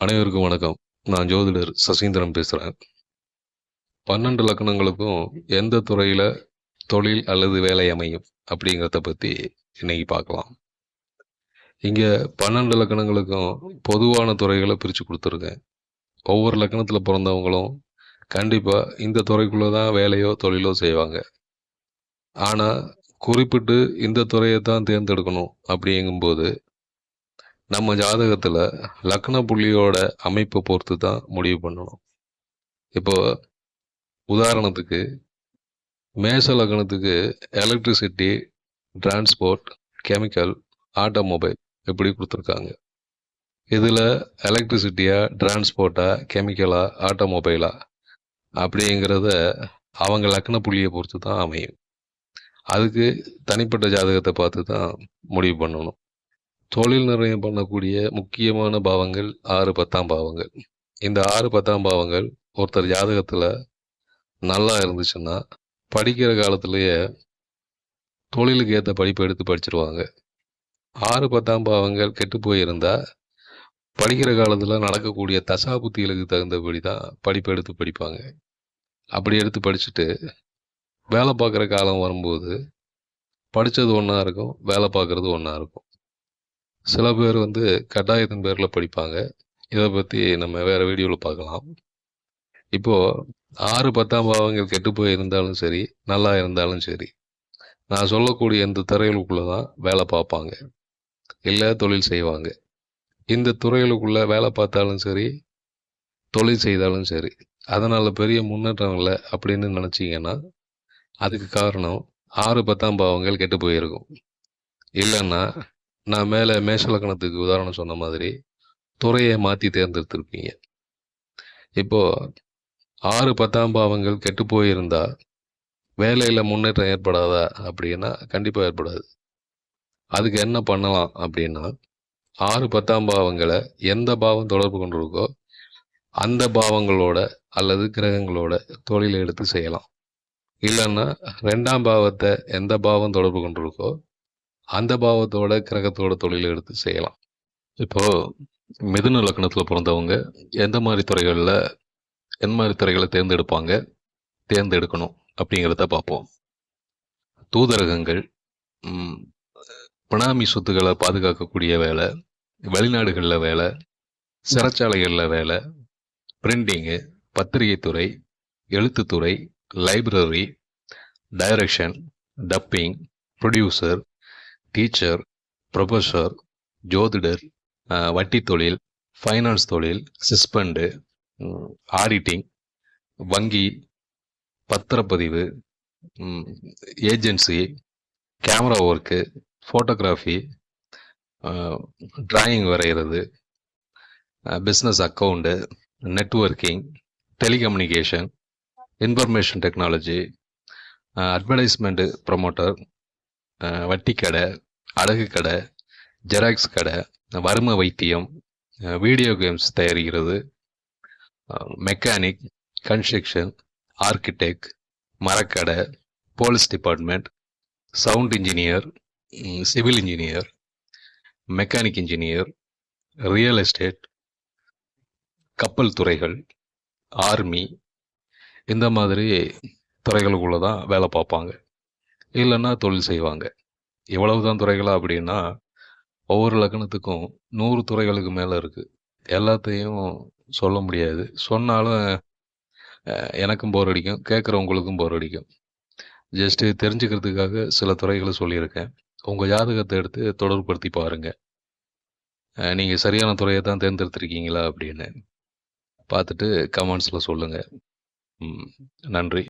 அனைவருக்கும் வணக்கம். நான் ஜோதிடர் சசீந்திரன் பேசுகிறேன் பன்னெண்டு லக்கணங்களுக்கும் எந்த துறையில் தொழில் அல்லது வேலை அமையும் அப்படிங்கிறத பற்றி இன்னைக்கு பார்க்கலாம். இங்கே பன்னெண்டு லக்கணங்களுக்கும் பொதுவான துறைகளை பிரித்து கொடுத்துருக்கேன். ஒவ்வொரு லக்கணத்தில் பிறந்தவங்களும் கண்டிப்பாக இந்த துறைக்குள்ளே தான் வேலையோ தொழிலோ செய்வாங்க. ஆனால் குறிப்பிட்டு இந்த துறையை தான் தேர்ந்தெடுக்கணும் அப்படிங்கும்போது நம்ம ஜாதகத்தில் லக்ன புள்ளியோட அமைப்பை பொறுத்து தான் முடிவு பண்ணணும். இப்போ உதாரணத்துக்கு மேச லக்னத்துக்கு எலக்ட்ரிசிட்டி டிரான்ஸ்போர்ட் கெமிக்கல் ஆட்டோமொபைல் இப்படி கொடுத்துருக்காங்க. இதில் எலக்ட்ரிசிட்டியா டிரான்ஸ்போர்ட்டா கெமிக்கலா ஆட்டோமொபைலா அப்படிங்கிறத அவங்க லக்ன புள்ளியை பொறுத்து தான் அமையும். அதுக்கு தனிப்பட்ட ஜாதகத்தை பார்த்து தான் முடிவு பண்ணணும். தொழில் நிர்ணயம் பண்ணக்கூடிய முக்கியமான பாவங்கள் ஆறு பத்தாம் பாவங்கள். இந்த ஆறு பத்தாம் பாவங்கள் ஒருத்தர் ஜாதகத்தில் நல்லா இருந்துச்சுன்னா படிக்கிற காலத்திலேயே தொழிலுக்கு ஏற்ற படிப்பை எடுத்து படிச்சிருவாங்க. ஆறு பத்தாம் பாவங்கள் கெட்டு போயிருந்தால் படிக்கிற காலத்தில் நடக்கக்கூடிய தசா புத்திகளுக்கு தகுந்தபடி தான் படிப்பை எடுத்து படிப்பாங்க. அப்படி எடுத்து படிச்சுட்டு வேலை பார்க்குற காலம் வரும்போது படித்தது ஒன்றா இருக்கும் வேலை பார்க்குறது ஒன்றா இருக்கும். சில பேர் வந்து கட்டாயத்தின் பேரில் படிப்பாங்க. இதை பற்றி நம்ம வேறு வீடியோவில் பார்க்கலாம். இப்போது ஆறு பத்தாம் பாவங்கள் கெட்டு போய் இருந்தாலும் சரி நல்லா இருந்தாலும் சரி நான் சொல்லக்கூடிய இந்த துறைகளுக்குள்ளே தான் வேலை பார்ப்பாங்க. இல்லை தொழில் செய்வாங்க. இந்த துறைகளுக்குள்ளே வேலை பார்த்தாலும் சரி தொழில் செய்தாலும் சரி அதனால் பெரிய முன்னேற்றம் இல்லை அப்படின்னு நினச்சிங்கன்னா அதுக்கு காரணம் ஆறு பத்தாம் பாவங்கள் கெட்டு போயிருக்கும். இல்லைன்னா நான் மேலே மேஷலக்கணத்துக்கு உதாரணம் சொன்ன மாதிரி துறையை மாற்றி தேர்ந்தெடுத்திருப்பீங்க இப்போது ஆறு பத்தாம் பாவங்கள் கெட்டு போயிருந்தா வேலையில் முன்னேற்றம் ஏற்படாதா அப்படின்னா கண்டிப்பாக ஏற்படாது. அதுக்கு என்ன பண்ணலாம் அப்படின்னா ஆறு பத்தாம் பாவங்களை எந்த பாவம் தொடர்பு கொண்டிருக்கோ அந்த பாவங்களோட அல்லது கிரகங்களோட தொழிலை எடுத்து செய்யலாம். இல்லைன்னா ரெண்டாம் பாவத்தை எந்த பாவம் தொடர்பு கொண்டிருக்கோ அந்த பாவத்தோட கிரகத்தோட தொழிலை எடுத்து செய்யலாம். இப்போ மிதுன லக்னத்தில் பிறந்தவங்க எந்த மாதிரி துறைகளில் எந்த மாதிரி துறைகளை தேர்ந்தெடுப்பாங்க தேர்ந்தெடுக்கணும் அப்படிங்கிறத பார்ப்போம். தூதரகங்கள் பினாமி சொத்துக்களை பாதுகாக்கக்கூடிய வேலை வெளிநாடுகளில் வேலை சிறைச்சாலைகளில் வேலை பிரிண்டிங்கு பத்திரிகை துறை எழுத்துத்துறை library direction dubbing producer teacher professor ஜோதிடர் வட்டி தொழில் ஃபைனான்ஸ் தொழில் சிஸ்பண்டு ஆடிட்டிங் வங்கி பத்திரப்பதிவு agency camera work photography drawing வரைகிறது business account networking telecommunication information technology advertisement promoter வட்டி கடை அழகு கடை ஜெராக்ஸ் கடை வறும வைத்தியம் வீடியோ கேம்ஸ் தயாரிக்கிறது mechanic construction architect மரக்கடை police department sound engineer civil engineer mechanic engineer real estate கப்பல் துறைகள் ஆர்மி இந்த மாதிரி துறைகளுக்குள்ளே தான் வேலை பார்ப்பாங்க. இல்லைன்னா தொழில் செய்வாங்க. இவ்வளவுதான் துறைகளாக அப்படின்னா ஒவ்வொரு லக்கணத்துக்கும் நூறு துறைகளுக்கு மேலே இருக்குது எல்லாத்தையும் சொல்ல முடியாது. சொன்னாலும் எனக்கும் போர் அடிக்கும் கேட்குறவங்களுக்கும் போர் அடிக்கும். ஜஸ்ட்டு தெரிஞ்சுக்கிறதுக்காக சில துறைகளை சொல்லியிருக்கேன். உங்கள் ஜாதகத்தை எடுத்து தொடர்புபடுத்தி பாருங்கள் நீங்கள் சரியான துறையை தான் தேர்ந்தெடுத்திருக்கீங்களா அப்படின்னு. பார்த்துட்டு கமெண்ட்ஸில் சொல்லுங்கள் நன்றி.